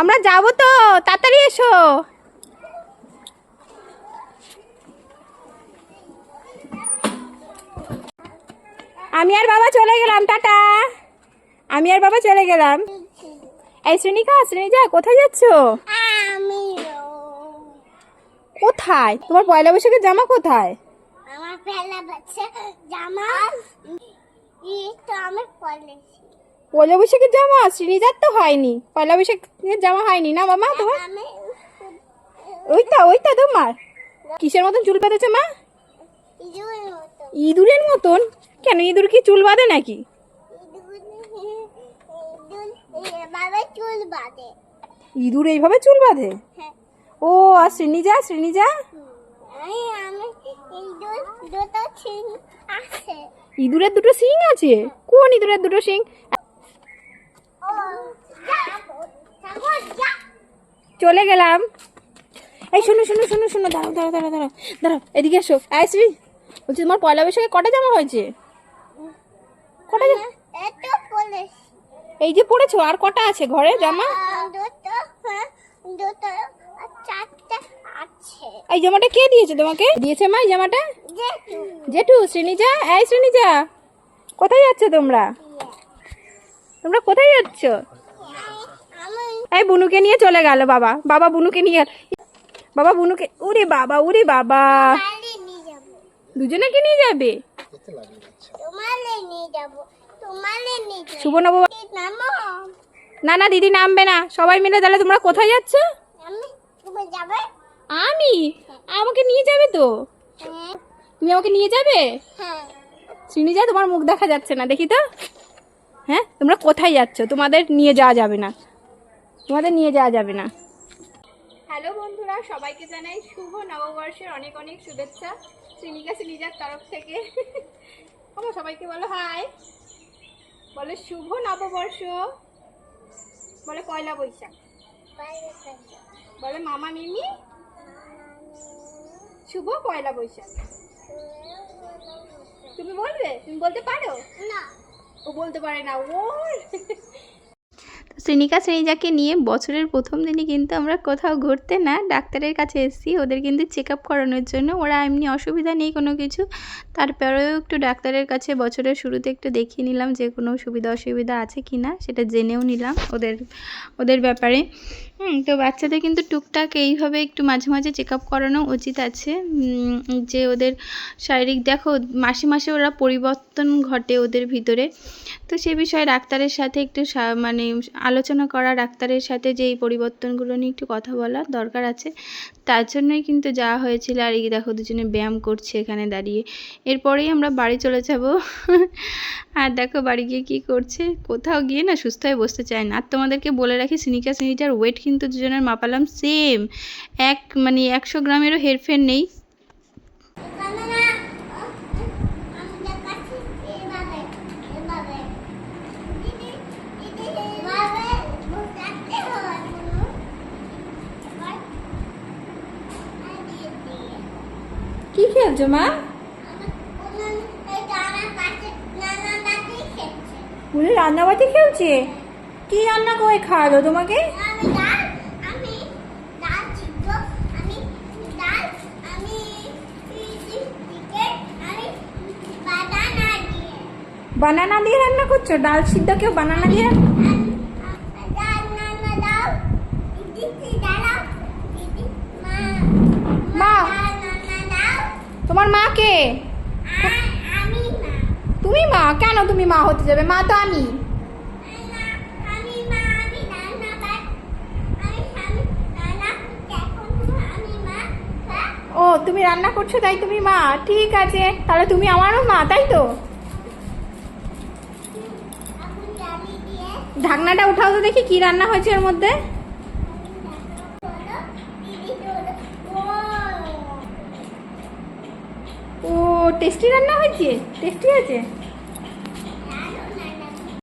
আমরা যাব তো, তাড়াতাড়ি এসো। আমি আর বাবা চলে গেলাম, টাটা। আমি আর বাবা চলে গেলাম। এই শ্রেণিকা শ্রেণীজা কোথায় যাচ্ছ? কোথায়? তোমার পয়লা বৈশাখের জামা কোথায়? আমার পেলা বাচ্চা জামা তো আমি পয়লা বৈশাখের জামা শ্রেণীজার তো হয়নি। পয়লা বৈশাখের জামা হয়নি না মামা তোমার? ওইটা ওইটা তোমার? কিসের মতন চুল বেঁধেছে মা? ইঁদুরের মতন? কেন, ইঁদুর কি চুল বাঁধে নাকি? ইঁদুর এইভাবে চুল বাঁধে? ও, আর ছিন আছে ইঁদুরের দুটো শিং আছে। কোন ইঁদুরের দুটো যা চলে গেলাম। এই শোনো শোনো শোনো শোনো দাঁড়াও দাঁড়াও দাঁড়াও দাঁড়াও দাঁড়াও এদিকে এসো। শ্রী বলছি তোমার পয়লা বৈশাখে কটা জামা হয়েছে? কটা এই যে পড়েছো আর কটা আছে ঘরে জামা? হ্যাঁ, এই জামাটা কে দিয়েছে তোমাকে? দিয়েছে মা এই জামাটা? জেঠু। শ্রেণীজা এই শ্রেণীজা কোথায় যাচ্ছ তোমরা? তোমরা কোথায় যাচ্ছ? এই বুনুকে নিয়ে চলে গেল বাবা। বাবা বুনুকে নিয়ে বাবা বুনুকে উরে বাবা উরে বাবা। পালে নিয়ে যাব? দুজনেকে নিয়ে যাবে না না দিদি নামবে না। সবাই মিলে তাহলে তোমরা কোথায় যাচ্ছ? আমি? আমাকে নিয়ে যাবে তো? তুমি আমাকে নিয়ে যাবে? হ্যাঁ। শ্রীনিজা তোমার মুখ দেখা যাচ্ছে না। দেখি তো। হ্যাঁ? তোমরা কোথায় যাচ্ছ? তোমাদের নিয়ে যাওয়া যাবে না। তোমাদের নিয়ে যাওয়া যাবে না। হ্যালো বন্ধুরা সবাইকে জানাই শুভ নববর্ষের অনেক অনেক শুভেচ্ছা। শ্রীনিকা শ্রীনিজার তরফ থেকে। আমার সবাইকে বলো হাই। বলে শুভ নববর্ষ। বলে পয়লা বৈশাখ। বলে মামা মিমি। শুভ পয়লা বৈশাখ। তুমি বলবে? তুমি বলতে পারো? না। ও বলতে পারে না ও শ্রেণিকা শ্রেণীজাকে নিয়ে বছরের প্রথম দিনই কিন্তু আমরা কোথাও ঘুরতে না, ডাক্তারের কাছে এসেছি। ওদের কিন্তু চেক আপ করানোর জন্য। ওরা এমনি অসুবিধা নেই কোনো কিছু। তারপরেও একটু ডাক্তারের কাছে বছরের শুরুতে একটু দেখিয়ে নিলাম যে কোনো সুবিধা অসুবিধা আছে কি না, সেটা জেনেও নিলাম ওদের ওদের ব্যাপারে। তো বাচ্চাদের কিন্তু টুকটাক এইভাবে একটু মাঝে মাঝে চেক আপ করানো উচিত আছে। যে ওদের শারীরিক, দেখো, মাসে মাসে ওরা পরিবর্তন ঘটে ওদের ভিতরে। তো সে বিষয়ে ডাক্তারের সাথে একটু মানে আলোচনা করা ডাক্তারের সাথে যে এই পরিবর্তনগুলো নিয়ে একটু কথা বলা দরকার আছে, তার জন্যই কিন্তু যাওয়া হয়েছিল। আর এই দেখো দুজনে ব্যায়াম করছে এখানে দাঁড়িয়ে। এরপরেই আমরা বাড়ি চলে যাব। আর দেখো বাড়ি গিয়ে কী করছে? কোথাও গিয়ে না সুস্থ হয়ে বসতে চায় না। আর তোমাদেরকে বলে রাখি, সিনিকা, সিনিটার ওয়েট কিন্তু দুজনের মাপালাম সেম। এক মানে একশো গ্রামেরও হেরফের নেই। কি খেলছো, মা? উনি রান্নাবাটি খেলছে? কি রান্না করে খাওয়ালো তোমাকে? বানানা দিয়ে রান্না করছ? ডাল সিদ্ধ কেউ বানানা দিয়ে মা তোমার মা কে? তুমি মা? কেন তুমি মা হতে যাবে? মা তো আমি। ও, তুমি রান্না করছ, তাই তুমি মা। ঠিক আছে, তাহলে তুমি আমারও মা, তাই তো? ঢাকনাটা উঠাও তো দেখি কি রান্না হয়েছে এর মধ্যে। টেস্টি রান্না হয়েছে? টেস্টি আছে?